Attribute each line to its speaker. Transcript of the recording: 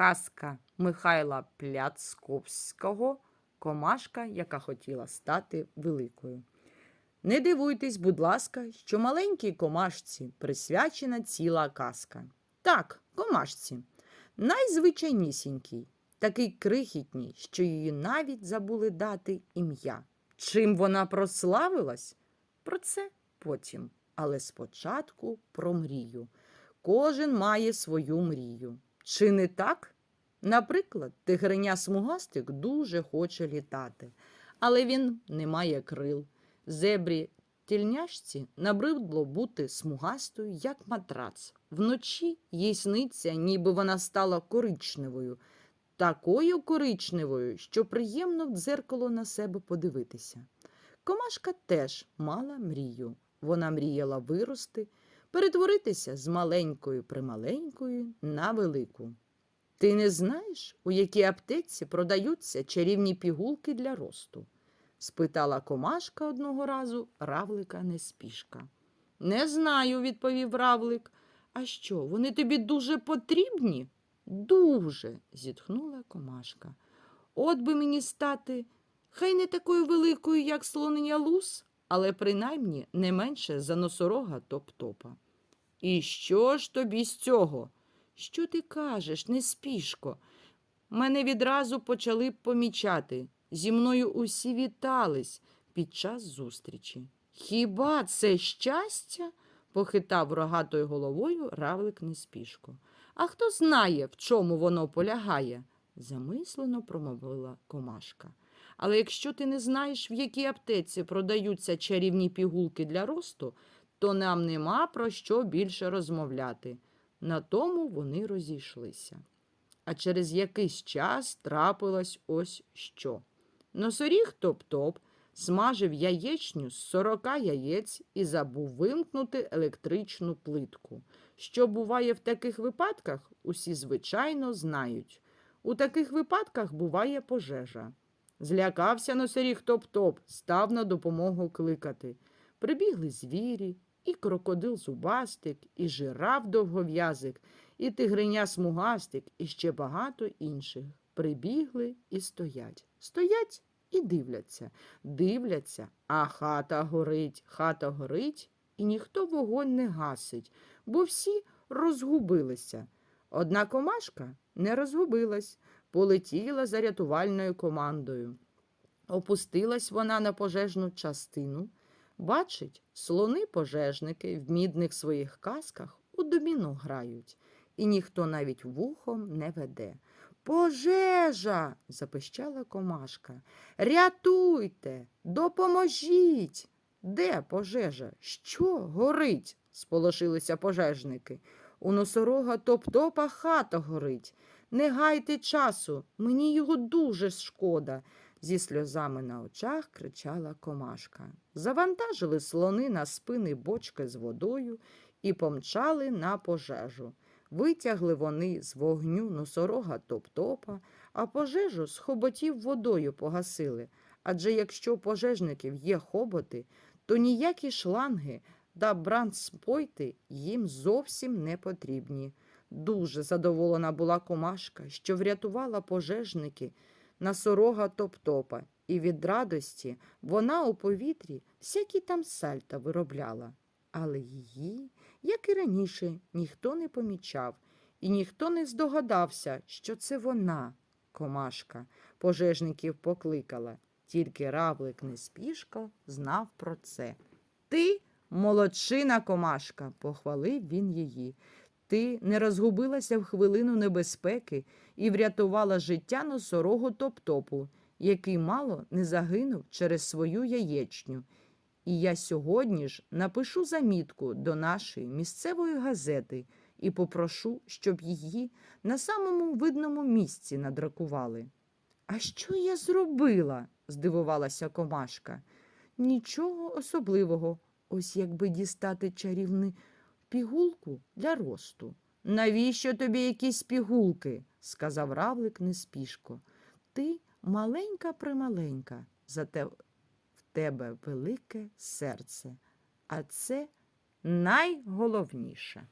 Speaker 1: Казка Михайла Пляцковського Комашка, яка хотіла стати великою. Не дивуйтесь, будь ласка, що маленькій комашці присвячена ціла казка. Так, комашці, найзвичайнісінькій, такий крихітній, що її навіть забули дати ім'я. Чим вона прославилась? Про це потім. Але спочатку про мрію. Кожен має свою мрію. Чи не так? Наприклад, тигреня смугастик дуже хоче літати, але він не має крил. Зебрі тільняшці набридло бути смугастою, як матрац. Вночі їй сниться, ніби вона стала коричневою, такою коричневою, що приємно в дзеркало на себе подивитися. Комашка теж мала мрію. Вона мріяла вирости, перетворитися з маленькою прималенькою на велику. Ти не знаєш, у якій аптеці продаються чарівні пігулки для росту? спитала комашка одного разу равлика неспішка. Не знаю, відповів равлик. А що, вони тобі дуже потрібні? Дуже, зітхнула комашка. От би мені стати, хай не такою великою, як слонення лус, але принаймні не менше за носорога топ-топа. І що ж тобі з цього? Що ти кажеш, неспішко? Мене відразу почали помічати. Зі мною усі вітались під час зустрічі. Хіба це щастя? похитав рогатою головою равлик неспішко. А хто знає, в чому воно полягає? замислено промовила комашка. Але якщо ти не знаєш, в якій аптеці продаються чарівні пігулки для росту, то нам нема про що більше розмовляти. На тому вони розійшлися. А через якийсь час трапилось ось що. Носоріг топ-топ смажив яєчню з сорока яєць і забув вимкнути електричну плитку. Що буває в таких випадках, усі звичайно знають. У таких випадках буває пожежа. Злякався носоріг топ-топ, став на допомогу кликати. Прибігли звірі, і крокодил зубастик, і жираф довгов'язик, і тигриня смугастик, і ще багато інших. Прибігли і стоять. Стоять і дивляться. Дивляться, а хата горить, хата горить, і ніхто вогонь не гасить, бо всі розгубилися. Одна комашка не розгубилась, полетіла за рятувальною командою. Опустилась вона на пожежну частину. Бачить, слони-пожежники в мідних своїх касках у доміно грають, і ніхто навіть вухом не веде. Пожежа. запищала комашка. Рятуйте, допоможіть. Де пожежа? Що горить? сполошилися пожежники. У носорога топ-топа хата горить. Не гайте часу, мені його дуже шкода зі сльозами на очах кричала комашка. Завантажили слони на спини бочки з водою і помчали на пожежу. Витягли вони з вогню носорога топ-топа, а пожежу з хоботів водою погасили. Адже якщо у пожежників є хоботи, то ніякі шланги та бранспойти їм зовсім не потрібні. Дуже задоволена була комашка, що врятувала пожежники носорога топ-топа, і від радості вона у повітрі всякі там сальта виробляла. Але її, як і раніше, ніхто не помічав, і ніхто не здогадався, що це вона, комашка, пожежників покликала. Тільки равлик неспішко знав про це. Ти молодчина, комашка, похвалив він її. Ти не розгубилася в хвилину небезпеки і врятувала життя носорогу топ-топу, який мало не загинув через свою яєчню. І я сьогодні ж напишу замітку до нашої місцевої газети і попрошу, щоб її на самому видному місці надракували. А що я зробила? здивувалася комашка. Нічого особливого, ось якби дістати чарівний пігулку для росту. Навіщо тобі якісь пігулки? сказав равлик неспішко. Ти маленька прималенька, зате в тебе велике серце, а це найголовніше.